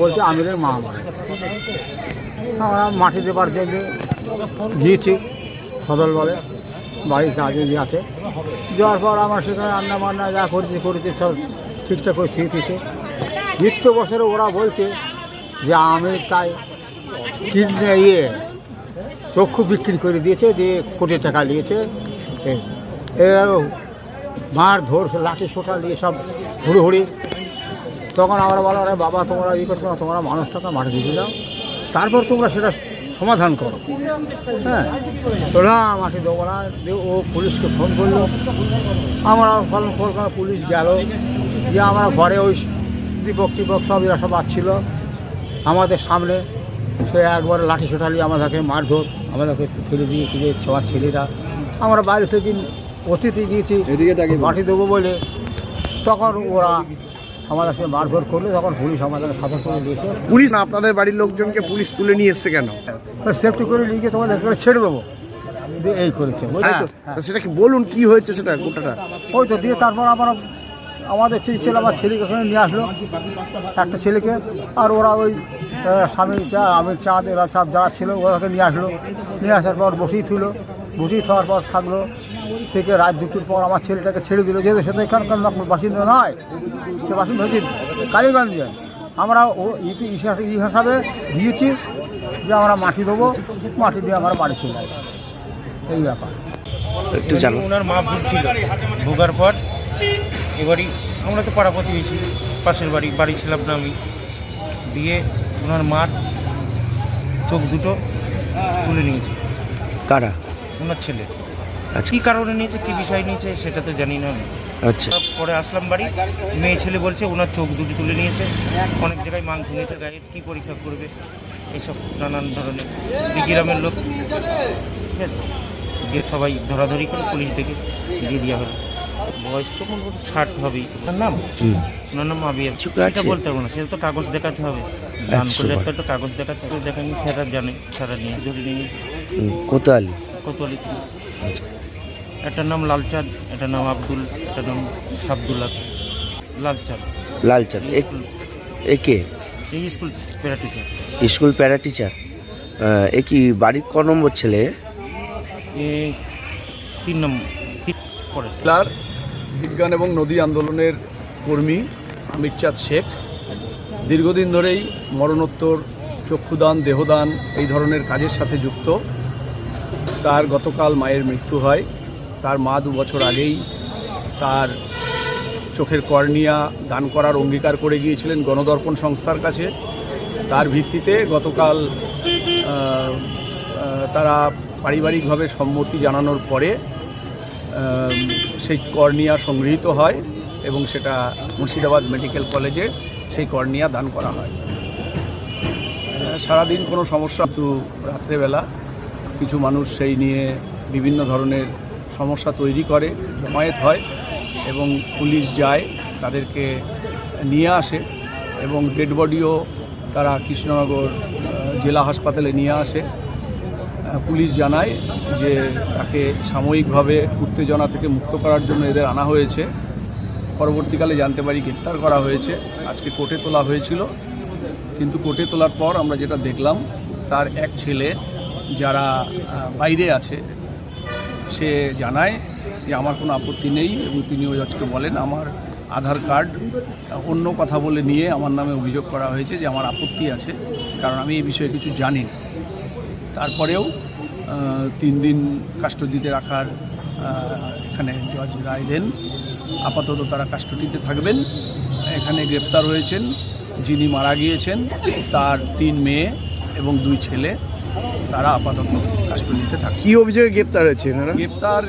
বলছে, আমিরের মা মারা আমরা মাটি দেবার জন্য গিয়েছি সদল বলে বাড়ির কাজে আছে। যাওয়ার পর আমার সেখানে রান্না বান্না যা করেছে করেছে, সব ঠিকঠাক করে ঠিক দিয়েছে। নিত্য বছরে ওরা বলছে যে আমি তাই কিডনি ইয়ে চক্ষু বিক্রি করে দিয়েছে, দিয়ে কোটি টাকা নিয়েছে। এবার মার ধর লাঠি, সোটা নিয়ে সব হুড়োহুড়ি তখন আমরা বলো আরে বাবা তোমরা ই করছ না তোমরা মানুষটাকে মাটি দিয়ে দাও। তারপর তোমরা সেটা সমাধান করো। হ্যাঁ তো না মাটি দেবো না ও পুলিশকে ফোন করল। আমরা ফোন করে পুলিশ গেল। যে আমরা ঘরে ওই দীপক টিপক সব এরা সব আসছিল। আমাদের সামনে সে একবার লাঠি সোটালি আমাদেরকে মারধর আমাদেরকে ফেলে দিয়ে ফিরে ছোঁয়া ছেলেরা। আমরা বাইরে থেকে অতিথি গিয়েছি মাটি দেবো বলে। তখন ওরা আমাদেরকে মারধর করলে তখন পুলিশ আমাদের সাথে করে দিয়েছে পুলিশ না আপনাদের বাড়ির লোকজনকে পুলিশ তুলে নিয়ে এসছে কেন? সেফটি করে নিয়ে গিয়ে তোমাদের ছেড়ে দেবো। দিয়ে এই করেছে হ্যাঁ তো সেটা কি বলুন কি হয়েছে সেটা গোটাটা? ওই তো দিয়ে তারপর আমরা আমাদের ছেলে ছেলে আমার ছেলেকে ওখানে নিয়ে আসলো। একটা ছেলেকে আর ওরা ওই স্বামী চা আমি চাঁদ এরা সব যারা ছিল ওরাকে নিয়ে আসলো। নিয়ে আসার পর বসিয়ে তুলো বসিয়ে থাকার পর থাকল। থেকে রাত দুটোর পর আমার ছেলেটাকে ছেড়ে দিল। যেহেতু সে তো এখানকার বাসিন্দা নয় সে বাসিন্দা হচ্ছে কালীগঞ্জে আমরা ও ইতি হিসাবে দিয়েছি যে আমরা মাটি দেবো মাটি দিয়ে আমরা বাড়ি চলে এই ব্যাপার। একটু জানো। ওনার মা ভুগছিল ভোগার পর এবারই আমরা তো পাড়া প্রতিবেশী পাশের বাড়ি বাড়ি ছিলাম না আমি। দিয়ে ওনার মার চোখ দুটো তুলে নিয়েছে। কারা? ওনার ছেলে। আচ্ছা। কী কারণে নিয়েছে কী বিষয় নিয়েছে সেটা তো জানি না আমি। আচ্ছা। পরে আসলাম বাড়ি মেয়ে ছেলে বলছে ওনার চোখ দুটো তুলে নিয়েছে। অনেক জায়গায় মাংস নিয়েছে গায়ের কী পরীক্ষা করবে? এইসব নানান ধরনের। এই গ্রামের লোক ঠিক আছে? গিয়ে সবাই ধরাধরি করে পুলিশ ডেকে দিয়ে দেওয়া হলো। বয়স তো মোটামুটি ষাট হবেই। ওনার নাম? হুম। ওনার নাম আবির কিছু সেটা আছে? বলতে পারব না সেটা তো কাগজ দেখাতে হবে। দান একশো করলে বার। তো একটা কাগজ দেখাতে হবে দেখানি সেটা জানে সেটা নিয়ে ধরে নিয়ে হুম, কোতোয়ালি কোতোয়ালি থেকে। একটার নাম লালচাঁদ এটার নাম আব্দুল এটার নাম সাবদুল আছে। লালচাঁদ। লালচাঁদ। এ- এ কে? এই school para teacher. School para teacher. এ কি বাড়ির ক নম্বর ছেলে? এ তিন নম্বর জেলার বিজ্ঞান এবং নদী আন্দোলনের কর্মী আমিরচাঁদ শেখ। দীর্ঘদিন ধরেই মরণোত্তর চক্ষুদান দেহদান এই ধরনের কাজের সাথে যুক্ত। তার গতকাল মায়ের মৃত্যু হয়। তার মা দু বছর আগেই তার চোখের কর্নিয়া দান করার অঙ্গীকার করে গিয়েছিলেন গণদর্পণ সংস্থার কাছে। তার ভিত্তিতে গতকাল তারা পারিবারিকভাবে সম্মতি জানানোর পরে সেই কর্নিয়া সংগৃহীত হয় এবং সেটা মুর্শিদাবাদ মেডিকেল কলেজে সেই কর্নিয়া দান করা হয়। সারাদিন কোনো সমস্যা, কিন্তু রাত্রেবেলা কিছু মানুষ সেই নিয়ে বিভিন্ন ধরনের সমস্যা তৈরি করে, জমায়েত হয় এবং পুলিশ যায়, তাদেরকে নিয়ে আসে এবং ডেড বডিও তারা কৃষ্ণনগর জেলা হাসপাতালে নিয়ে আসে। পুলিশ জানায় যে তাকে সাময়িকভাবে উত্তেজনা থেকে মুক্ত করার জন্য এদের আনা হয়েছে। পরবর্তীকালে জানতে পারি গ্রেপ্তার করা হয়েছে। আজকে কোর্টে তোলা হয়েছিল। কিন্তু কোর্টে তোলার পর আমরা যেটা দেখলাম, তার এক ছেলে যারা বাইরে আছে, সে জানায় যে আমার কোনো আপত্তি নেই এবং তিনি ওই জজকে বলেন আমার আধার কার্ড, অন্য কথা বলে নিয়ে আমার নামে অভিযোগ করা হয়েছে যে আমার আপত্তি আছে, কারণ আমি এই বিষয়ে কিছু জানি না। তারপরেও তিন দিন কাস্টডিতে রাখার এখানে জজ রায় দেন। আপাতত তারা কাস্টডিতে থাকবেন। এখানে গ্রেপ্তার হয়েছেন, যিনি মারা গিয়েছেন, তার তিন মেয়ে এবং দুই ছেলে। তারা আপাতত কাস্টডিতে থাকবে কি অভিযোগে গ্রেপ্তার হয়েছে এনারা? গ্রেপ্তার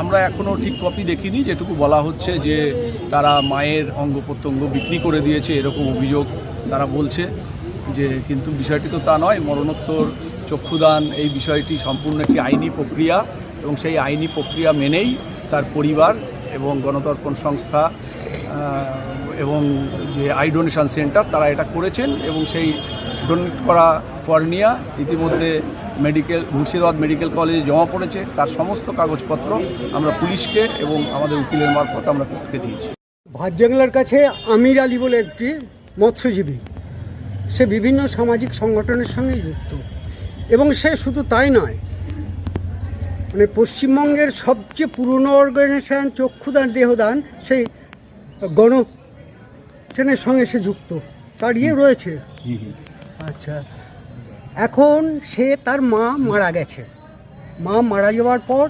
আমরা এখনও ঠিক কপি দেখিনি যেটুকু বলা হচ্ছে যে তারা মায়ের অঙ্গ প্রত্যঙ্গ বিক্রি করে দিয়েছে এরকম অভিযোগ তারা বলছে যে কিন্তু বিষয়টি তো তা নয় মরণোত্তর চক্ষুদান এই বিষয়টি সম্পূর্ণ একটি আইনি প্রক্রিয়া এবং সেই আইনি প্রক্রিয়া মেনেই তার পরিবার এবং গণতর্পণ সংস্থা এবং যে আই ডোনেশন সেন্টার তারা এটা করেছেন এবং সেই ডোনেট করা কর্নিয়া ইতিমধ্যে মেডিকেল মুর্শিদাবাদ মেডিকেল কলেজে জমা পড়েছে। তার সমস্ত কাগজপত্র আমরা পুলিশকে এবং আমাদের উকিলের মারফত আমরা কোর্টকে দিয়েছি। ভাতজাংলার কাছে আমির আলী বলে একটি মৎস্যজীবী। সে বিভিন্ন সামাজিক সংগঠনের সঙ্গে যুক্ত। এবং সে শুধু তাই নয় মানে পশ্চিমবঙ্গের সবচেয়ে পুরনো অর্গানাইজেশন চক্ষুদান দেহদান সেই গণ সেনের সঙ্গে সে যুক্ত। তার ইয়ে রয়েছে। আচ্ছা। এখন সে তার মা মারা গেছে। মা মারা যাওয়ার পর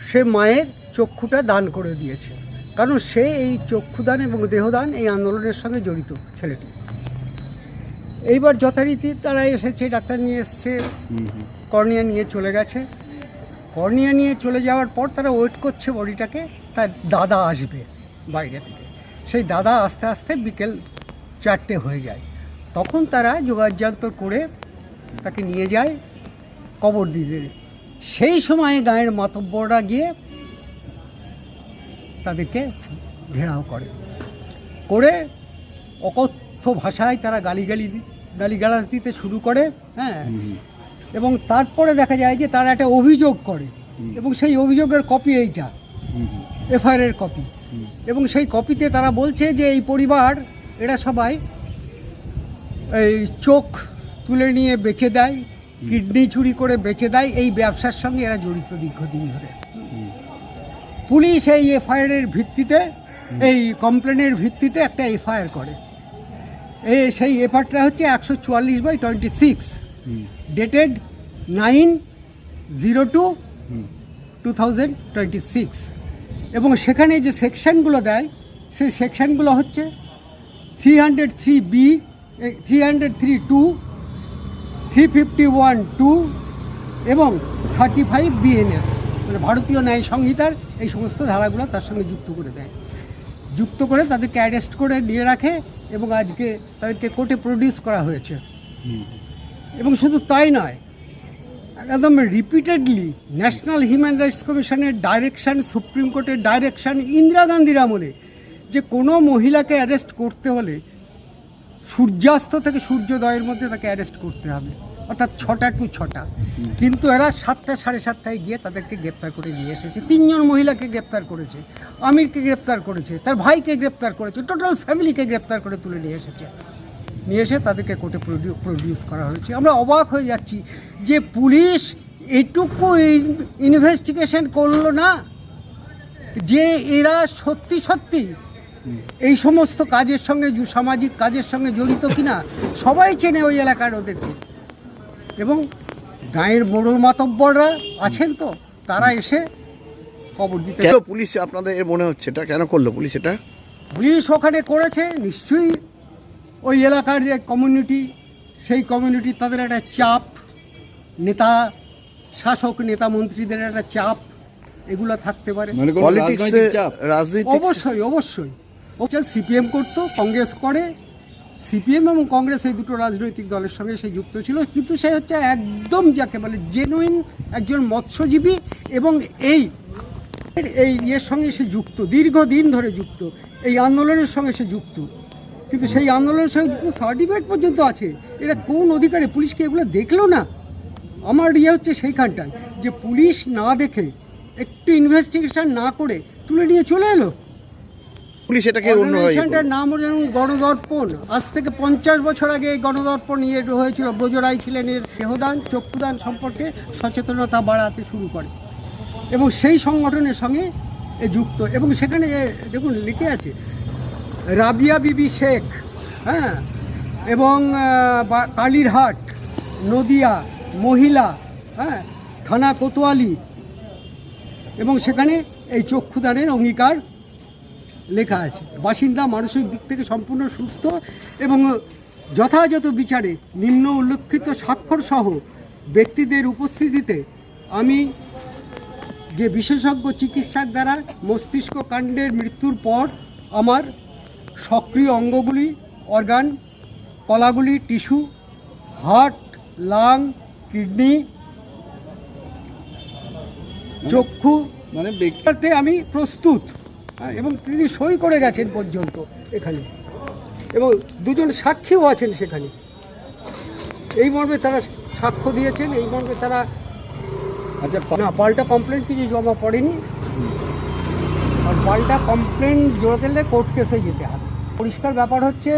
সে মায়ের চক্ষুটা দান করে দিয়েছে। কারণ সে এই চক্ষুদান এবং দেহদান এই আন্দোলনের সঙ্গে জড়িত ছেলেটি। এইবার যথারীতি তারা এসেছে, ডাক্তার নিয়ে এসছে, কর্নিয়া নিয়ে চলে গেছে। কর্নিয়া নিয়ে চলে যাওয়ার পর তারা ওয়েট করছে বডিটাকে, তার দাদা আসবে বাইরে থেকে। সেই দাদা আস্তে আস্তে বিকেল চারটে হয়ে যায়। তখন তারা যোগাযোগ করে তাকে নিয়ে যায় কবর দিতে সেই সময়ে গায়ের মাতব্বররা গিয়ে তাদেরকে ঘেরাও করে। করে অকথ্য ভাষায় তারা গালিগালি গালিগালাজ দিতে শুরু করে হ্যাঁ? এবং তারপরে দেখা যায় যে তারা একটা অভিযোগ করে। এবং সেই অভিযোগের কপি এইটা এফআইআরের কপি। এবং সেই কপিতে তারা বলছে যে এই পরিবার এরা সবাই এই চোখ তুলে নিয়ে বেচে দেয় কিডনি চুরি করে বেচে দেয় এই ব্যবসার সঙ্গে এরা জড়িত দীর্ঘদিন ধরে। পুলিশ এই এফআইআরের ভিত্তিতে এই কমপ্লেনের ভিত্তিতে একটা এফআইআর করে। এ সেই এফআইআরটা হচ্ছে একশো চুয়াল্লিশ by twenty six dated nine zero two two thousand twenty six. এবং সেখানে যে সেকশনগুলো দেয় সেই সেকশনগুলো হচ্ছে three hundred three B three hundred three two three fifty one two এবং থার্টি ফাইভ বিএনএস মানে ভারতীয় ন্যায় সংহিতার এই সমস্ত ধারাগুলো তার সঙ্গে যুক্ত করে দেয়। যুক্ত করে তাদেরকে অ্যারেস্ট করে নিয়ে রাখে এবং আজকে তাদেরকে কোর্টে প্রডিউস করা হয়েছে। এবং শুধু তাই নয়, একদম রিপিটেডলি ন্যাশনাল হিউম্যান রাইটস কমিশনের ডাইরেকশান সুপ্রিম কোর্টের ডাইরেকশান ইন্দিরা গান্ধীর আমলে যে কোনো মহিলাকে অ্যারেস্ট করতে হলে সূর্যাস্ত থেকে সূর্যোদয়ের মধ্যে তাকে অ্যারেস্ট করতে হবে। অর্থাৎ ছটা টু ছটা। কিন্তু এরা সাতটা সাড়ে সাতটায় গিয়ে তাদেরকে গ্রেপ্তার করে নিয়ে এসেছে। তিনজন মহিলাকে গ্রেপ্তার করেছে, আমিরকে গ্রেপ্তার করেছে, তার ভাইকে গ্রেপ্তার করেছে টোটাল ফ্যামিলিকে গ্রেপ্তার করে তুলে নিয়ে এসেছে। নিয়ে এসে তাদেরকে কোর্টে প্রডিউস করা হয়েছে। আমরা অবাক হয়ে যাচ্ছি যে পুলিশ এটুকু ইনভেস্টিগেশন করল না যে এরা সত্যি সত্যি এই সমস্ত কাজের সঙ্গে সামাজিক কাজের সঙ্গে জড়িত কিনা সবাই চেনে ওই এলাকার ওদেরকে। এবং গায়ের মোড়ল মাতব্বররা আছেন তো তারা এসে খবর দিতে কেন পুলিশ আপনাদের এ মনে হচ্ছে? এটা কেন করল পুলিশ এটা? পুলিশ ওখানে করেছে নিশ্চয়ই ওই এলাকার যে কমিউনিটি সেই কমিউনিটি তাদের একটা চাপ নেতা শাসক নেতা মন্ত্রীদের একটা চাপ এগুলো থাকতে পারে। রাজনীতি অবশ্যই অবশ্যই। সিপিএম করতো, কংগ্রেস করে। সিপিএম এবং কংগ্রেস এই দুটো রাজনৈতিক দলের সঙ্গে সে যুক্ত ছিল। কিন্তু সে হচ্ছে একদম যাকে বলে জেনুইন একজন মৎস্যজীবী এবং এই এই ইয়ের সঙ্গে সে যুক্ত, দীর্ঘদিন ধরে যুক্ত, এই আন্দোলনের সঙ্গে সে যুক্ত। কিন্তু সেই আন্দোলনের সঙ্গে যুক্ত সার্টিফিকেট পর্যন্ত আছে। এটা কোন অধিকারে? পুলিশকে এগুলো দেখল না? আমার ইয়ে হচ্ছে সেইখানটায় যে পুলিশ না দেখে একটু ইনভেস্টিগেশন না করে তুলে নিয়ে চলে এলো? পুলিশ এটাকে অন্য অর্গানাইজেশনটার নাম যেমন গণদর্পণ। আজ থেকে পঞ্চাশ বছর আগে এই গণদর্পণ ইয়ে হয়েছিল। ব্রজরাই ছিলেন এর দেহদান, চক্ষুদান সম্পর্কে সচেতনতা বাড়াতে শুরু করে। এবং সেই সংগঠনের সঙ্গে এ যুক্ত। এবং সেখানে দেখুন, লিখে আছে, রাবিয়া বিবি শেখ হ্যাঁ? এবং কালীরহাট, নদিয়া, মহিলা হ্যাঁ? থানা কোতোয়ালি। এবং সেখানে এই চক্ষুদানের অঙ্গীকার লেখা আছে। বাসিন্দা মানসিক দিক থেকে সম্পূর্ণ সুস্থ এবং যথাযথ বিচারে নিম্ন উল্লেখিত স্বাক্ষর সহ ব্যক্তিদের উপস্থিতিতে আমি যে বিশেষজ্ঞ চিকিৎসার দ্বারা মস্তিষ্ক কাণ্ডের মৃত্যুর পর আমার সক্রিয় অঙ্গগুলি অর্গান কলাগুলি টিস্যু হার্ট লাং কিডনি চক্ষু মানে করতে আমি প্রস্তুত। এবং তিনি সই করে গেছেন পর্যন্ত এখানে। এবং দুজন সাক্ষীও আছেন সেখানে। এই মর্মে তারা সাক্ষ্য দিয়েছেন এই মর্মে তারা আচ্ছা না পাল্টা কমপ্লেন কিছু জমা পড়েনি। আর পাল্টা কমপ্লেন জোড়া দিলে কোর্ট কেসে যেতে হবে। পরিষ্কার ব্যাপার হচ্ছে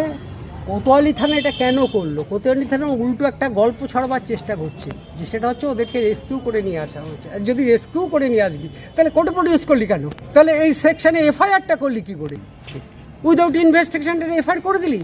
কোতোয়ালি থানা এটা কেন করল? কোতোয়ালি থানা উল্টো একটা গল্প ছড়াবার চেষ্টা করছে, যে সেটা হচ্ছে ওদেরকে রেস্কিউ করে নিয়ে আসা হয়েছে। আর যদি রেস্কিউ করে নিয়ে আসবি, তাহলে কোর্টে প্রডিউস করলি কেন? তাহলে এই সেকশনে এফআইআরটা করলি কী করে? উইদাউট ইনভেস্টিগেশনটা এফআইআর করে দিলি?